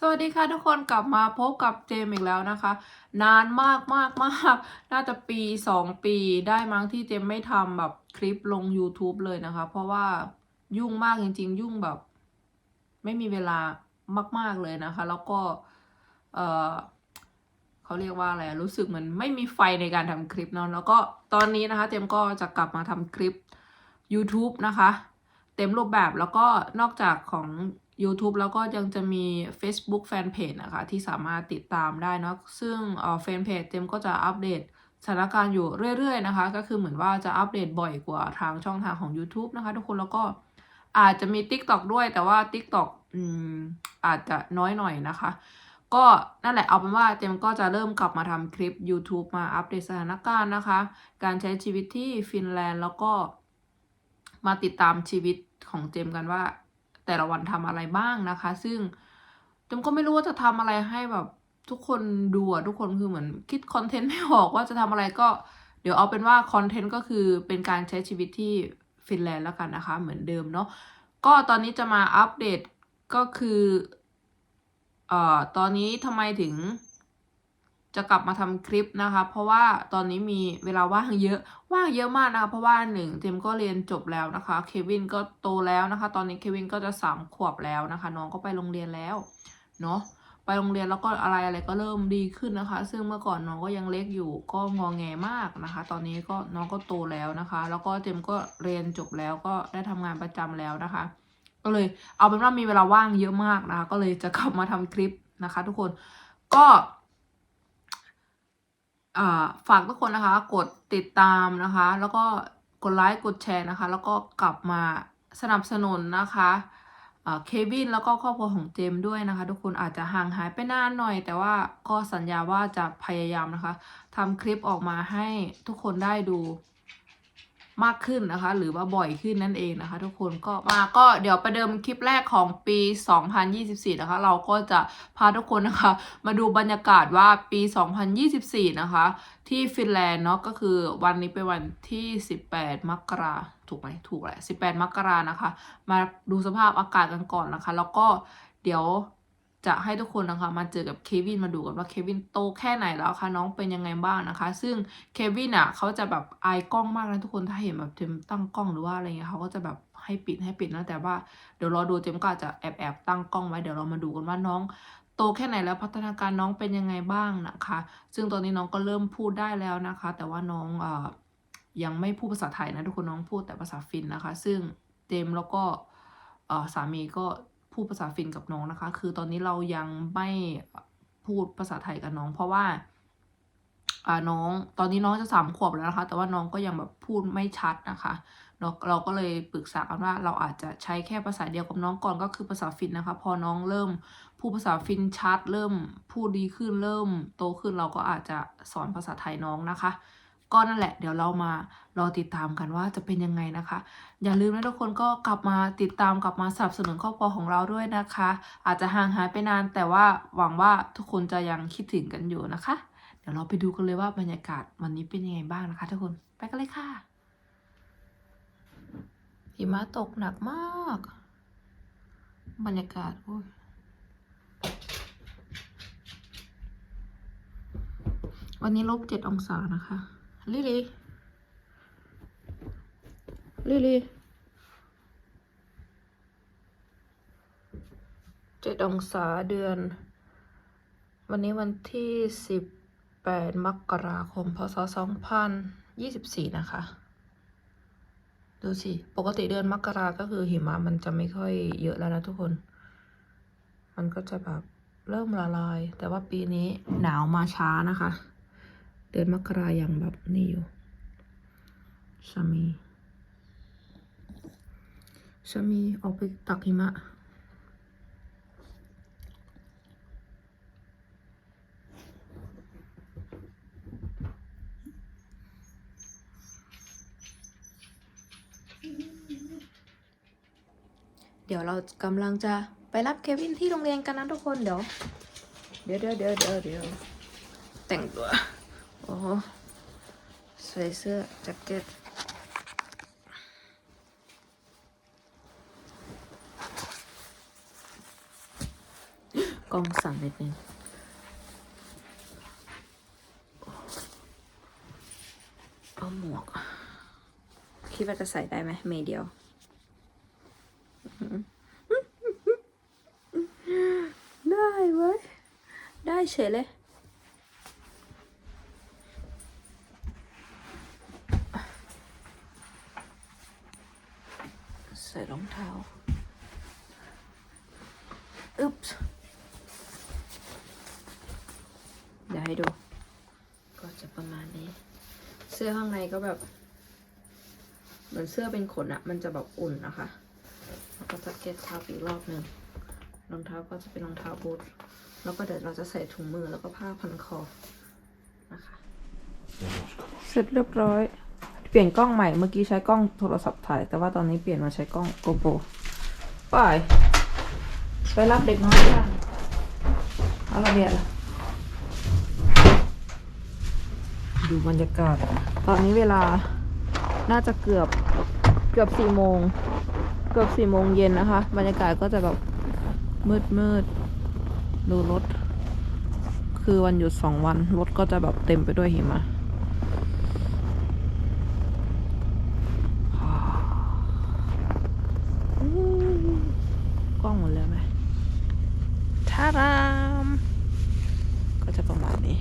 สวัสดีค่ะทุกคนกลับมาพบกับเจมอีกแล้วนะคะ นานมากมากมากน่าจะปีสองปีได้มั้งที่เจมไม่ทำแบบคลิปลง YouTube เลยนะคะ เพราะว่ายุ่งมากจริง ๆ ยุ่งแบบ ไม่มีเวลามาก ๆเลยนะคะ แล้วก็ เออเขาเรียกว่าอะไรรู้สึกเหมือนไม่มีไฟในการทำคลิปเนาะแล้วก็ตอนนี้นะคะ เจมก็จะกลับมาทำคลิป YouTube นะคะ เต็มรูปแบบแล้วก็นอกจากของ YouTube แล้วก็ยังจะมี Facebook Fanpage นะคะ ที่สามารถติดตามได้เนาะซึ่งเอ่อแฟนเพจเจมก็จะอัปเดตสถานการณ์อยู่เรื่อย ๆ นะคะ ก็คือเหมือนว่าจะอัปเดตบ่อยกว่าทางช่องทางของ YouTube นะคะ ทุกคนแล้วก็อาจจะมี TikTok ด้วย แต่ว่า TikTok อืมอาจจะน้อยหน่อยนะคะ ก็นั่นแหละเอาเป็นว่าเจมก็จะเริ่มกลับมาทำคลิป YouTube มาอัปเดตสถานการณ์นะคะ การใช้ชีวิตที่ฟินแลนด์แล้วก็มาติดตามชีวิต ของเจมกันว่า แต่ละวันทำอะไรบ้างนะคะ ซึ่งเจมก็ไม่รู้ว่าจะทำอะไรให้แบบทุกคนดูอะทุกคนคือเหมือนคิดคอนเทนต์ไม่ออกว่าจะทำอะไรก็ เดี๋ยวเอาเป็นว่าคอนเทนต์ก็คือเป็นการใช้ชีวิตที่ฟินแลนด์แล้วกันนะคะ เหมือนเดิมเนาะก็ตอนนี้จะมาอัปเดตก็คือเอ่อตอนนี้ทำไมถึง จะกลับมาทำคลิปนะคะ เพราะว่าตอนนี้มีเวลาว่างเยอะว่างเยอะมากนะคะเพราะว่าหนึ่งเจมก็เรียนจบแล้วนะคะเควินก็โตแล้วนะคะ ตอนนี้เควินก็จะสามขวบแล้วนะคะ น้องก็ไปโรงเรียนแล้วเนาะไปโรงเรียนแล้วก็อะไรอะไรก็เริ่มดีขึ้นนะคะ ซึ่งเมื่อก่อนน้องก็ยังเล็กอยู่ก็งอแงมากนะคะ ตอนนี้ก็น้องก็โตแล้วนะคะ แล้วก็เจมก็เรียนจบแล้วก็ได้ทำงานประจำแล้วนะคะ ก็เลยเอาเป็นว่ามีเวลาว่างเยอะมากนะคะ ก็เลยจะกลับมาทำคลิปนะคะ ทุกคนก็ ฝากทุกคนนะคะ กดติดตามนะคะ แล้วก็กดไลค์กดแชร์นะคะ แล้วก็กลับมาสนับสนุนนะคะเควินแล้วก็ครอบครัวของเจมด้วยนะคะ ทุกคนอาจจะห่างหายไปนานหน่อย แต่ว่าก็สัญญาว่าจะพยายามนะคะทำคลิปออกมาให้ทุกคนได้ดู มากขึ้นนะคะ หรือว่าบ่อยขึ้นนั่นเองนะคะ ทุกคนก็มาก็เดี๋ยวประเดิมคลิปแรกของปี 2024 นะคะ เราก็จะพาทุกคนนะคะ มาดูบรรยากาศว่าปี 2024 นะคะ ที่ฟินแลนด์เนาะก็คือวันนี้เป็นวันที่ 18 มกราถูกไหมถูกแหละ 18 มกรานะคะ มาดูสภาพอากาศกันก่อนนะคะ แล้วก็เดี๋ยว จะให้ทุกคนนะคะมาเจอกับเควินมาดูกันว่าเควินโตแค่ไหนแล้วคะน้องเป็นยังไงบ้างนะคะ ซึ่งเควินอะเขาจะแบบอายกล้องมากนะทุกคนถ้าเห็นแบบเจมตั้งกล้องหรือว่าอะไรเงี้ยเขาก็จะแบบให้ปิดให้ปิดนะแต่ว่าเดี๋ยวรอดูเจมก็อาจจะแอบแอบตั้งกล้องไว้เดี๋ยวเรามาดูกันว่าน้องโตแค่ไหนแล้วพัฒนาการน้องเป็นยังไงบ้างนะคะ ซึ่งตอนนี้น้องก็เริ่มพูดได้แล้วนะคะ แต่ว่าน้องเอ่อยังไม่พูดภาษาไทยนะทุกคนน้องพูดแต่ภาษาฟินนะคะ ซึ่งเจมแล้วก็เอ่อสามีก็ พูดภาษาฟินกับน้องนะคะ คือตอนนี้เรายังไม่พูดภาษาไทยกับน้อง เพราะว่าอ่าน้อง ตอนนี้น้องจะสามขวบแล้วนะคะ แต่ว่าน้องก็ยังแบบพูดไม่ชัดนะคะเราเราก็เลยปรึกษากันว่าเราอาจจะใช้แค่ภาษาเดียวกับน้องก่อนก็คือภาษาฟินนะคะ พอน้องเริ่มพูดภาษาฟินชัด เริ่มพูดดีขึ้นเริ่มโตขึ้นเราก็อาจจะสอนภาษาไทยน้องนะคะ ก็นั่นแหละ เดี๋ยวเรามารอติดตามกันว่าจะเป็นยังไงนะคะ อย่าลืมนะทุกคนก็กลับมาติดตามกลับมาสนับสนุนครอบครัวของเราด้วยนะคะ อาจจะห่างหายไปนานแต่ว่าหวังว่าทุกคนจะยังคิดถึงกันอยู่นะคะ เดี๋ยวเราไปดูกันเลยว่าบรรยากาศวันนี้เป็นยังไงบ้างนะคะ ทุกคนไปกันเลยค่ะหิมะตกหนักมาก บรรยากาศโอ้ยวันนี้ลบเจ็ดองศานะคะ ลิลีลิลีเจ็ดองศาเดือน วันนี้วันที่สิบแปดมกราคม พศสองพันยี่สิบสี่นะคะ ดูสิ ปกติเดือนมกราก็คือหิมะมันจะไม่ค่อยเยอะแล้วนะทุกคน มันก็จะแบบเริ่มละลาย แต่ว่าปีนี้หนาวมาช้านะคะ เดือนมกรายังแบบนี่อยู่สามีสามีออกไปตักหิมะเดี๋ยวเรากำลังจะไปรับเควินที่โรงเรียนกันนะทุกคนเดี๋ยว เดี๋ยวเดี๋ยวเดี๋ยวเดี๋ยวเดี๋ยวแต่งตัว โอ้โหใส่เสื้อแจ็คเก็ตกองสั่นนิดนึงเอาหมวก คิดว่าจะใส่ได้ไหมเมย์เดียวได้เว้ย ได้เฉยเลย ใส่รองเท้าอึ๊บเดี๋ยวให้ดู ก็จะประมาณนี้ เสื้อข้างในก็แบบ เหมือนเสื้อเป็นขนอะมันจะแบบอุ่นนะคะ แล้วก็จะเก็ตทับอีกรอบหนึ่งรองเท้าก็จะเป็นรองเท้าบูทแล้วก็เดี๋ยวเราจะใส่ถุงมือแล้วก็ผ้าพันคอนะคะ เสร็จเรียบร้อย เปลี่ยนกล้องใหม่เมื่อกี้ใช้กล้องโทรศัพท์ถ่าย แต่ว่าตอนนี้เปลี่ยนมาใช้กล้องโกโปรไปไปรับเด็กน้อยกันเอาระเบียดละดูบรรยากาศ ตอนนี้เวลาน่าจะเกือบเกือบสี่โมง เกือบสี่โมงเย็นนะคะ บรรยากาศก็จะแบบมืดมืดๆดูรถ คือวันหยุดสองวัน รถก็จะแบบเต็มไปด้วยหิมะ กล้องหมดแล้วไหมทาราม ก็จะประมาณนี้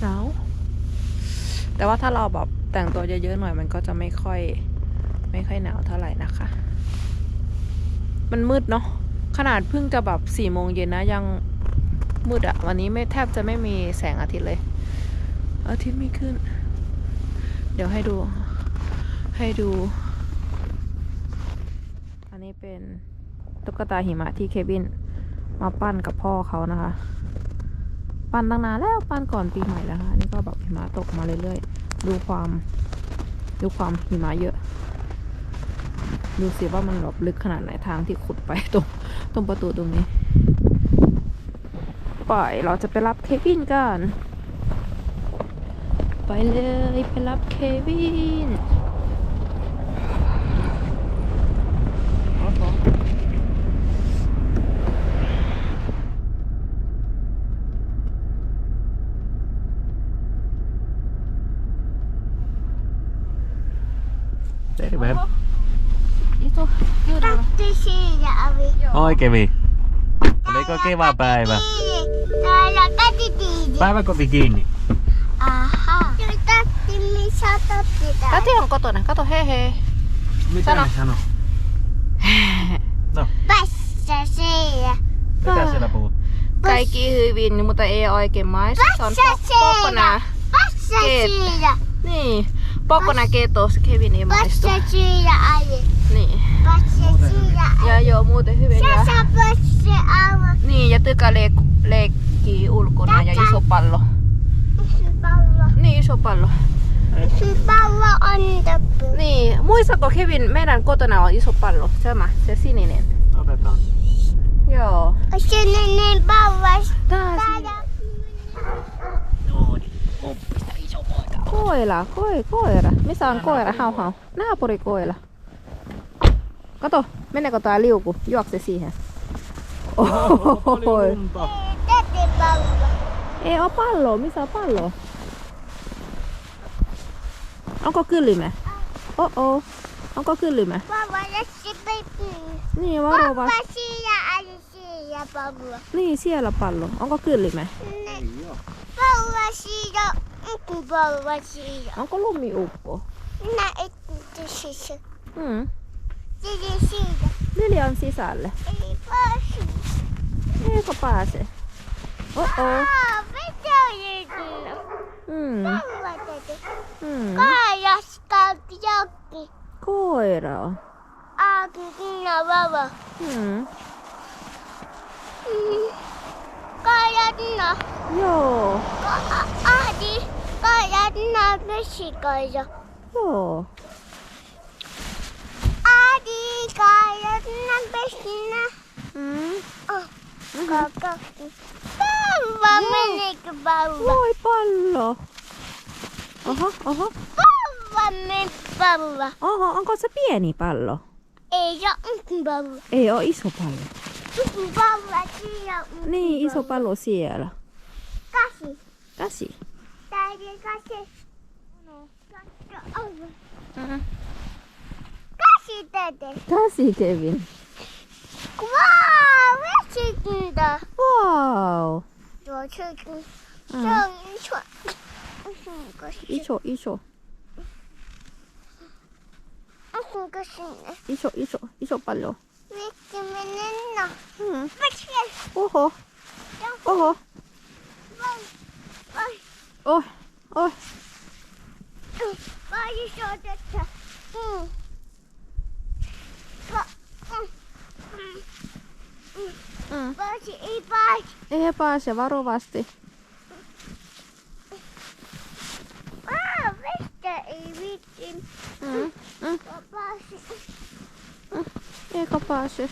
หนาวแต่ว่าถ้าเราแบบแต่งตัวเยอะๆหน่อยมันก็จะไม่ค่อย ไม่ค่อยหนาวเท่าไหร่นะคะ มันมืดเนาะขนาดเพิ่งจะแบบสี่โมงเย็นนะยังมืดอะวันนี้ไม่แทบจะไม่มีแสงอาทิตย์เลย อาทิตย์ไม่ขึ้น เดี๋ยวให้ดู ให้ดู อันนี้เป็น ตุ๊กตาหิมะที่เควิน มาปั้นกับพ่อเขานะคะ ปั้นตั้งนานแล้วปั้นก่อนปีใหม่แล้วค่ะนี่ก็แบบหิมะตกมาเรื่อยๆ ดูความดูความหิมะเยอะ ดูสิว่ามันแบบลึกขนาดไหนทางที่ขุดไปตรงตรงประตูตรงนี้ปล่อยเราจะไปรับเควินกัน ไปเลยไปรับเควิน Oi Kevi. Oliko kiva päivä? Täällä katitiini. Päiväkoti kiinni. Aha. Tatti, missä Tati on kotona, kato hei hei. Mitä Sano. ne sano? No, Passa siellä. mitä siellä puhut? Kaikki hyvin, mutta ei oikein maistu. Se on pokona. Passa Keet. siellä. Niin. Pokona ketos, Kevin ei maistu. Passa siellä aje. Niin. Ja joo, muuten hyvin. Ja, Sä aivan. niin, ja Tyka leik- leikkii ulkona ja iso pallo. Pallo. Niin, iso pallo. Pallo on tappu. Niin, muistatko Kevin, meidän kotona on iso pallo. Sama, se sininen. Otetaan. Joo. Sininen pallo. Taas. Täällä. Koira, koi, koira. Missä on koira? Hau, hau. Naapuri koira. Kato, meneekö tää liuku? Juokse siihen. Oi. lunta. Tatti pallo. Ei oo palloa. Missä on pallo? Onko kylmä? Oh oh. Onko kylmä? Pallo baby. Niin, varo vaan. Pappa siellä siellä pallo. Niin, siellä pallo. Onko kylmä? Pallo siellä. Pallo siellä. Onko lumiukko? Minä etsin. Mm. Lili on sisälle. Ei pääse. Eikö pääse? Oh oh. Mitä on Mm. Mm. Koirasta jokin. Koira Aki Aaki sinä vava. Hmm. hmm. Koirana. Joo. Ahdi. Koirana vesikoira. Joo. Ahdi. Kaajatna vesinä. Mm. Kaka. Pallo menikö pallo? Voi pallo. Oho, oho. Pallo meni pallo. Oho, onko se pieni pallo? Ei ole pallo. Ei oo iso pallo. Pallo siellä. Niin, iso pallo siellä. Kasi. Käsi. Täytyy kasi. No. Over. Mm-hmm. Gerçekten de. Das sieht er wie. Wow, gerçekten de. Wow. Gerçekten. Çok çok. 一緒一緒一緒一緒一緒パロ。うん。おほ。おほ。おいおい。おい。Mm. Ei paasi. Ei paasi, varovasti. Aa, vettä ei vittin. Mm. Mm. mm eikä paasi.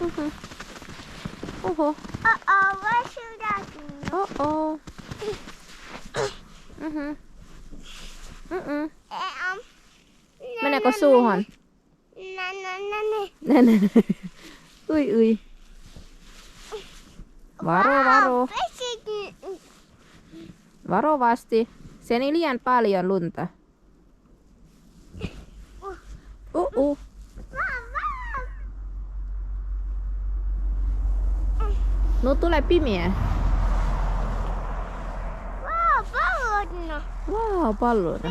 Mm-hmm. Oho. Uh-oh, Oho. Mhm. Meneekö suuhon? Nä, nä, nä, nä. Nä, nä, nä. Ui, ui. Varo, varo. Varovasti. Se on liian paljon lunta. Uh -uh. uh. No tulee pimiä. Vau, pallona. Vau, pallona.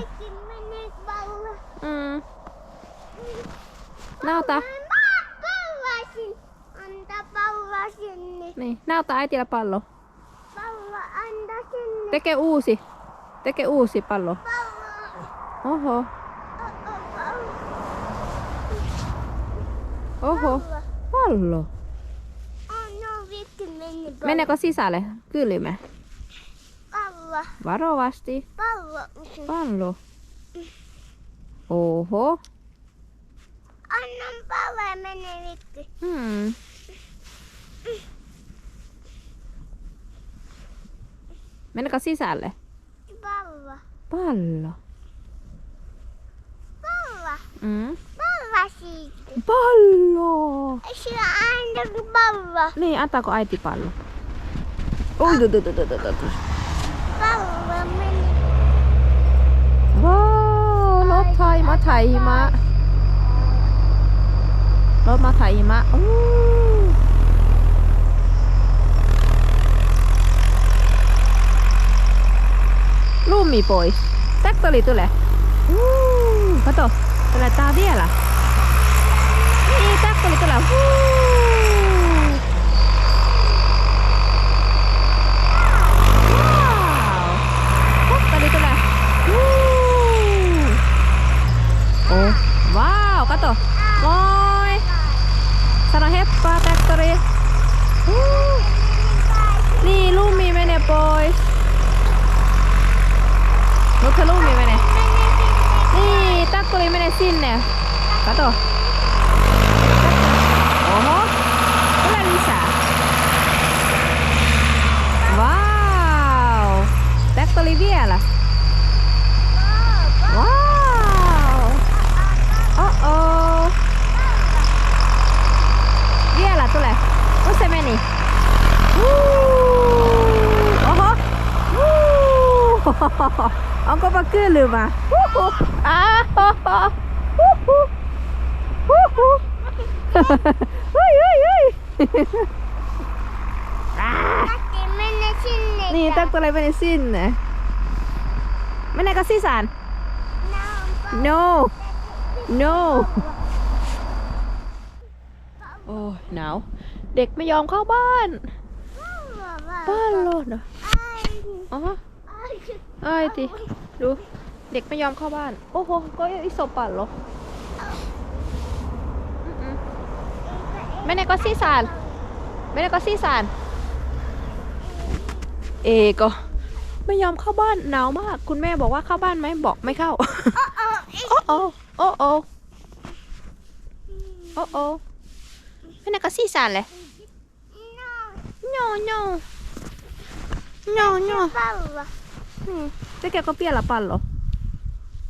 Mm. Nauta. Niin, näytä äitillä pallo. Pallo, anta sinne. Teke uusi. Teke uusi pallo. Pallo. Oho, Oh, oh, oho. Pallo. Oh no. Meneekö sisälle? Kylmä. Pallo. Varovasti. Pallo. Pallo. Oho. Annan pallo ja menee vittu. Hmm. Meneekö sisälle? Pallo. Pallo. Pallo. Mm. Pallo siitä. Pallo! Sinä antaa pallo. Niin, antaako äiti pallo? Oi, tu, tu, tu, tu, tu, tu. Pallo meni. Wow, รถไทยมาไทยมา รถมาไทยมาอู้ lumi pois. Tästä oli tule. Uu, kato, tulee tää vielä. Niin, tästä oli tule. Wow. Tule. Oh. Wow, kato. ทะลุมีไหมเนี่ยนี่ตักกุลีไม่ได้สิ้นเนี่ยกระโดตัวลิเวียล่ะ Huu. Onkopa kylmä? Huhu. Ah, ho, ho. Huhu. Huhu. Oi, oi, oi. Matti, mene sinne. Niin, traktori meni sinne. Meneekö sisään? No. No. โอ้ยหนาว เด็กไม่ยอมเข้าบ้าน บ้านโลดเหรออ๋อ ไอ้ติดูเด็กไม่ยอมเข้าบ้าน โอ้โหก็อิโซปันเหรออืมๆไม่ได้ก็ซีสานไม่ได้ก็ซีสานเอก็ไม่ยอมเข้าบ้านหนาวมาก คุณแม่บอกว่าเข้าบ้านไหมบอกไม่เข้า โอ้โอ้โอ้โอ้โอ้โอ้ไม่ได้ก็ซีสานเลย No, no. No, no. Niin. Tekeekö vielä pallo?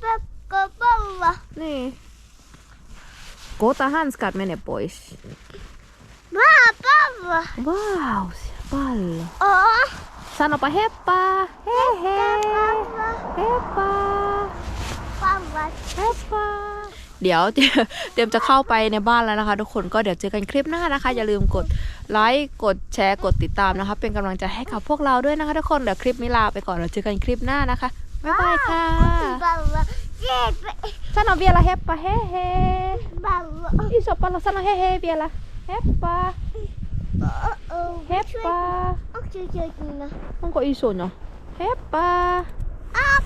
Pakko pallo. Niin. Kota hanskat mene pois. Vaa, pallo. Vau, pallo. Oo. Sanopa heppa. Hei hei. Heppa. Heppa. Heppa. Heppa. เดี๋ยวเตรียมเตรียมจะเข้าไปในบ้านแล้วนะคะ ทุกคนก็เดี๋ยวเจอกันคลิปหน้านะคะ อย่าลืมกดไลค์กดแชร์กดติดตามนะคะ เป็นกำลังใจให้กับพวกเราด้วยนะคะทุกคนเดี๋ยวคลิปนี้ลาไปก่อนเดี๋ยวเจอกันคลิปหน้านะคะบ๊ายบายค่ะ Baba. Yes, Sano vielä heppa he he. baba. Iso pallo sano he he vielä. Heppa. Oh, oh. Heppa. Okay, okay, okay. Onko iso no? Heppa. Ah,